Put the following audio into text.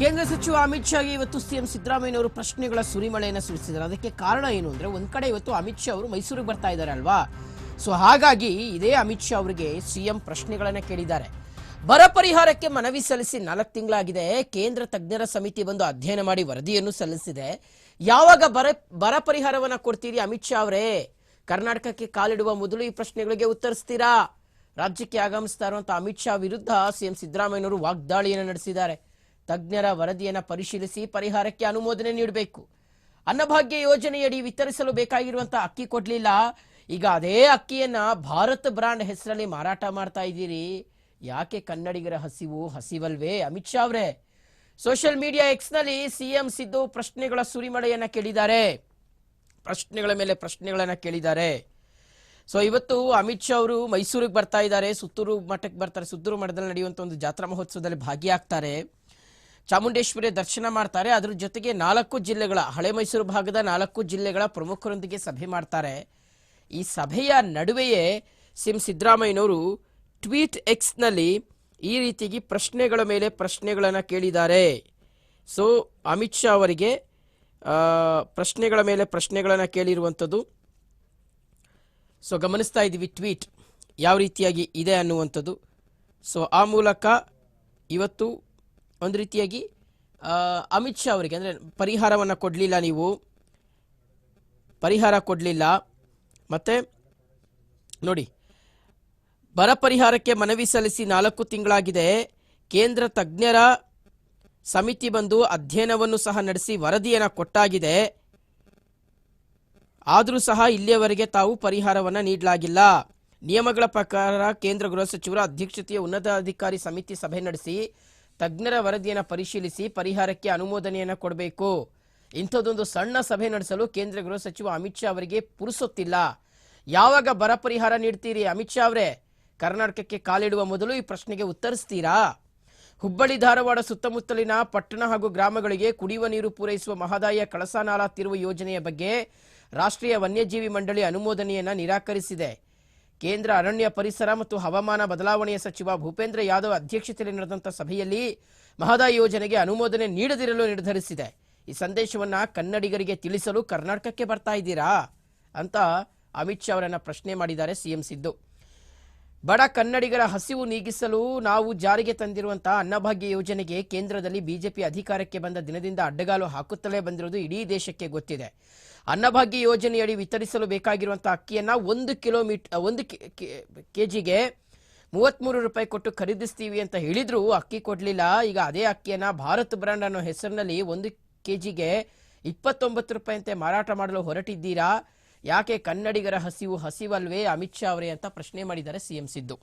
ಕೇಂದ್ರ ಸಚಿವ ಅಮಿತ್ ಶಾಗೆ ಇವತ್ತು ಸಿಎಂ ಸಿದ್ದರಾಮಯ್ಯನವರು ಪ್ರಶ್ನೆಗಳ ಸುರಿಮಳೆಯನ್ನು ಸುರಿಸಿದ್ದಾರೆ. ಅದಕ್ಕೆ ಕಾರಣ ಏನು ಅಂದ್ರೆ ಒಂದ್ ಕಡೆ ಇವತ್ತು ಅಮಿತ್ ಶಾ ಅವರು ಮೈಸೂರಿಗೆ ಬರ್ತಾ ಇದ್ದಾರೆ ಅಲ್ವಾ? ಸೊ ಹಾಗಾಗಿ ಇದೇ ಅಮಿತ್ ಶಾ ಅವರಿಗೆ ಸಿಎಂ ಪ್ರಶ್ನೆಗಳನ್ನ ಕೇಳಿದ್ದಾರೆ. ಬರ ಪರಿಹಾರಕ್ಕೆ ಮನವಿ ಸಲ್ಲಿಸಿ ನಾಲ್ಕು ತಿಂಗಳಾಗಿದೆ. ಕೇಂದ್ರ ತಜ್ಞರ ಸಮಿತಿ ಬಂದು ಅಧ್ಯಯನ ಮಾಡಿ ವರದಿಯನ್ನು ಸಲ್ಲಿಸಿದೆ. ಯಾವಾಗ ಬರ ಬರ ಪರಿಹಾರವನ್ನ ಕೊಡ್ತೀರಿ ಅಮಿತ್ ಶಾ ಅವರೇ? ಕರ್ನಾಟಕಕ್ಕೆ ಕಾಲಿಡುವ ಮೊದಲು ಈ ಪ್ರಶ್ನೆಗಳಿಗೆ ಉತ್ತರಿಸ್ತೀರಾ? ರಾಜ್ಯಕ್ಕೆ ಆಗಮಿಸ್ತಾ ಇರುವಂತಹ ಅಮಿತ್ ಶಾ ವಿರುದ್ಧ ಸಿಎಂ ಸಿದ್ದರಾಮಯ್ಯನವರು ವಾಗ್ದಾಳಿಯನ್ನು ನಡೆಸಿದ್ದಾರೆ. ತಜ್ಞರ ವರದಿಯನ್ನು ಪರಿಶೀಲಿಸಿ ಪರಿಹಾರಕ್ಕೆ ಅನುಮೋದನೆ ನೀಡಬೇಕು. ಅನ್ನಭಾಗ್ಯ ಯೋಜನೆಯಡಿ ವಿತರಿಸಲು ಬೇಕಾಗಿರುವಂತಹ ಅಕ್ಕಿ ಕೊಡ್ಲಿಲ್ಲ. ಈಗ ಅದೇ ಅಕ್ಕಿಯನ್ನ ಭಾರತ್ ಬ್ರಾಂಡ್ ಹೆಸರಲ್ಲಿ ಮಾರಾಟ ಮಾಡ್ತಾ ಇದ್ದೀರಿ. ಯಾಕೆ ಕನ್ನಡಿಗರ ಹಸಿವು ಹಸಿವಲ್ವೇ? ಅಮಿತ್ ಶಾ ಅವರೇ, ಸೋಷಿಯಲ್ ಮೀಡಿಯಾ ಎಕ್ಸ್ನಲ್ಲಿ ಸಿಎಂ ಸಿದ್ದು ಪ್ರಶ್ನೆಗಳ ಸುರಿಮಳೆಯನ್ನ ಕೇಳಿದ್ದಾರೆ. ಪ್ರಶ್ನೆಗಳ ಮೇಲೆ ಪ್ರಶ್ನೆಗಳನ್ನ ಕೇಳಿದ್ದಾರೆ. ಸೊ ಇವತ್ತು ಅಮಿತ್ ಶಾ ಅವರು ಮೈಸೂರಿಗೆ ಬರ್ತಾ ಇದ್ದಾರೆ. ಸುತ್ತೂರು ಮಠಕ್ಕೆ ಬರ್ತಾರೆ. ಸುತ್ತೂರು ಮಠದಲ್ಲಿ ನಡೆಯುವಂಥ ಒಂದು ಜಾತ್ರಾ ಮಹೋತ್ಸವದಲ್ಲಿ ಭಾಗಿಯಾಗ್ತಾರೆ. ಚಾಮುಂಡೇಶ್ವರಿ ದರ್ಶನ ಮಾಡ್ತಾರೆ. ಅದ್ರ ಜೊತೆಗೆ ನಾಲ್ಕು ಜಿಲ್ಲೆಗಳ, ಹಳೆ ಮೈಸೂರು ಭಾಗದ ನಾಲ್ಕು ಜಿಲ್ಲೆಗಳ ಪ್ರಮುಖರೊಂದಿಗೆ ಸಭೆ ಮಾಡ್ತಾರೆ. ಈ ಸಭೆಯ ನಡುವೆಯೇ ಸಿಎಂ ಸಿದ್ದರಾಮಯ್ಯನವರು ಟ್ವೀಟ್ ಎಕ್ಸ್ನಲ್ಲಿ ಈ ರೀತಿಯಾಗಿ ಪ್ರಶ್ನೆಗಳ ಮೇಲೆ ಪ್ರಶ್ನೆಗಳನ್ನು ಕೇಳಿದ್ದಾರೆ. ಸೊ, ಅಮಿತ್ ಶಾ ಅವರಿಗೆ ಪ್ರಶ್ನೆಗಳ ಮೇಲೆ ಪ್ರಶ್ನೆಗಳನ್ನು ಕೇಳಿರುವಂಥದ್ದು. ಸೊ, ಗಮನಿಸ್ತಾ ಇದ್ದೀವಿ ಟ್ವೀಟ್. ಯಾವ ರೀತಿಯಾಗಿ ಇದೆ ಅನ್ನುವಂಥದ್ದು. ಸೊ, ಆ ಮೂಲಕ ಇವತ್ತು ಒಂದು ರೀತಿಯಾಗಿ ಅಮಿತ್ ಶಾ ಅವರಿಗೆ, ಅಂದರೆ ಪರಿಹಾರವನ್ನು ಕೊಡಲಿಲ್ಲ ನೀವು. ಪರಿಹಾರ ಕೊಡಲಿಲ್ಲ. ಮತ್ತು, ನೋಡಿ, ಬರ ಪರಿಹಾರಕ್ಕೆ ಮನವಿ ಸಲ್ಲಿಸಿ ನಾಲ್ಕು ತಿಂಗಳಾಗಿದೆ. ಕೇಂದ್ರ ತಜ್ಞರ ಸಮಿತಿ ಬಂದು ಅಧ್ಯಯನವನ್ನು ಸಹ ನಡೆಸಿ ವರದಿಯನ್ನು ಕೊಟ್ಟಾಗಿದೆ. ಆದರೂ ಸಹ ಇಲ್ಲಿಯವರೆಗೆ ತಾವು ಪರಿಹಾರವನ್ನು ನೀಡಲಾಗಿಲ್ಲ. ನಿಯಮಗಳ ಪ್ರಕಾರ ಕೇಂದ್ರ ಗೃಹ ಸಚಿವರ ಅಧ್ಯಕ್ಷತೆಯ ಉನ್ನತಾಧಿಕಾರಿ ಸಮಿತಿ ಸಭೆ ನಡೆಸಿ ತಜ್ಞರ ವರದಿಯನ್ನು ಪರಿಶೀಲಿಸಿ ಪರಿಹಾರಕ್ಕೆ ಅನುಮೋದನೆಯನ್ನು ಕೊಡಬೇಕು. ಇಂಥದ್ದೊಂದು ಸಣ್ಣ ಸಭೆ ನಡೆಸಲು ಕೇಂದ್ರ ಗೃಹ ಸಚಿವ ಅಮಿತ್ ಶಾ ಅವರಿಗೆ ಪುರುಸೊತ್ತಿಲ್ಲ. ಯಾವಾಗ ಬರ ಪರಿಹಾರ ನೀಡ್ತೀರಿ ಅಮಿತ್ ಶಾ ಅವರೇ? ಕರ್ನಾಟಕಕ್ಕೆ ಕಾಲಿಡುವ ಮೊದಲು ಈ ಪ್ರಶ್ನೆಗೆ ಉತ್ತರಿಸ್ತೀರಾ? ಹುಬ್ಬಳ್ಳಿ, ಧಾರವಾಡ ಸುತ್ತಮುತ್ತಲಿನ ಪಟ್ಟಣ ಹಾಗೂ ಗ್ರಾಮಗಳಿಗೆ ಕುಡಿಯುವ ನೀರು ಪೂರೈಸುವ ಮಹದಾಯ ಕಳಸಾನಾಲ ತಿರುವು ಯೋಜನೆಯ ಬಗ್ಗೆ ರಾಷ್ಟ್ರೀಯ ವನ್ಯಜೀವಿ ಮಂಡಳಿ ಅನುಮೋದನೆಯನ್ನು ನಿರಾಕರಿಸಿದೆ. ಕೇಂದ್ರ ಅರಣ್ಯ ಪರಿಸರ ಮತ್ತು ಹವಾಮಾನ ಬದಲಾವಣೆಯ ಸಚಿವ ಭೂಪೇಂದ್ರ ಯಾದವ್ ಅಧ್ಯಕ್ಷತೆಯಲ್ಲಿ ನಡೆದಂಥ ಸಭೆಯಲ್ಲಿ ಮಹದಾಯಿ ಯೋಜನೆಗೆ ಅನುಮೋದನೆ ನೀಡದಿರಲು ನಿರ್ಧರಿಸಿದೆ. ಈ ಸಂದೇಶವನ್ನು ಕನ್ನಡಿಗರಿಗೆ ತಿಳಿಸಲು ಕರ್ನಾಟಕಕ್ಕೆ ಬರ್ತಾ ಇದ್ದೀರಾ? ಅಂತ ಅಮಿತ್ ಶಾ ಅವರನ್ನು ಪ್ರಶ್ನೆ ಮಾಡಿದ್ದಾರೆ ಸಿಎಂ ಸಿದ್ದು. ಬಡ ಕನ್ನಡಿಗರ ಹಸಿವು ನೀಗಿಸಲು ನಾವು ಜಾರಿಗೆ ತಂದಿರುವಂತಹ ಅನ್ನಭಾಗ್ಯ ಯೋಜನೆಗೆ ಕೇಂದ್ರದಲ್ಲಿ ಬಿಜೆಪಿ ಅಧಿಕಾರಕ್ಕೆ ಬಂದ ದಿನದಿಂದ ಅಡ್ಡಗಾಲು ಹಾಕುತ್ತಲೇ ಬಂದಿರುವುದು ಇಡೀ ದೇಶಕ್ಕೆ ಗೊತ್ತಿದೆ. ಅನ್ನಭಾಗ್ಯ ಯೋಜನೆಯಡಿ ವಿತರಿಸಲು ಬೇಕಾಗಿರುವಂತಹ ಅಕ್ಕಿಯನ್ನ ಒಂದು ಕಿಲೋಮೀಟರ್ ಒಂದು ಕೆಜಿಗೆ ಮೂವತ್ಮೂರು ರೂಪಾಯಿ ಕೊಟ್ಟು ಖರೀದಿಸ್ತೀವಿ ಅಂತ ಹೇಳಿದ್ರು ಅಕ್ಕಿ ಕೊಡಲಿಲ್ಲ. ಈಗ ಅದೇ ಅಕ್ಕಿಯನ್ನ ಭಾರತ್ ಬ್ರ್ಯಾಂಡ್ ಅನ್ನೋ ಹೆಸರಿನಲ್ಲಿ ಒಂದು ಕೆಜಿಗೆ ಇಪ್ಪತ್ತೊಂಬತ್ತು ರೂಪಾಯಿಯಂತೆ ಮಾರಾಟ ಮಾಡಲು ಹೊರಟಿದ್ದೀರಾ? ಯಾಕೆ ಕನ್ನಡಿಗರ ಹಸಿವು ಹಸಿವಲ್ವೇ ಅಮಿತ್ ಶಾ ಅವರೇ ಅಂತ ಪ್ರಶ್ನೆ ಮಾಡಿದ್ದಾರೆ ಸಿಎಂ ಸಿದ್ದು.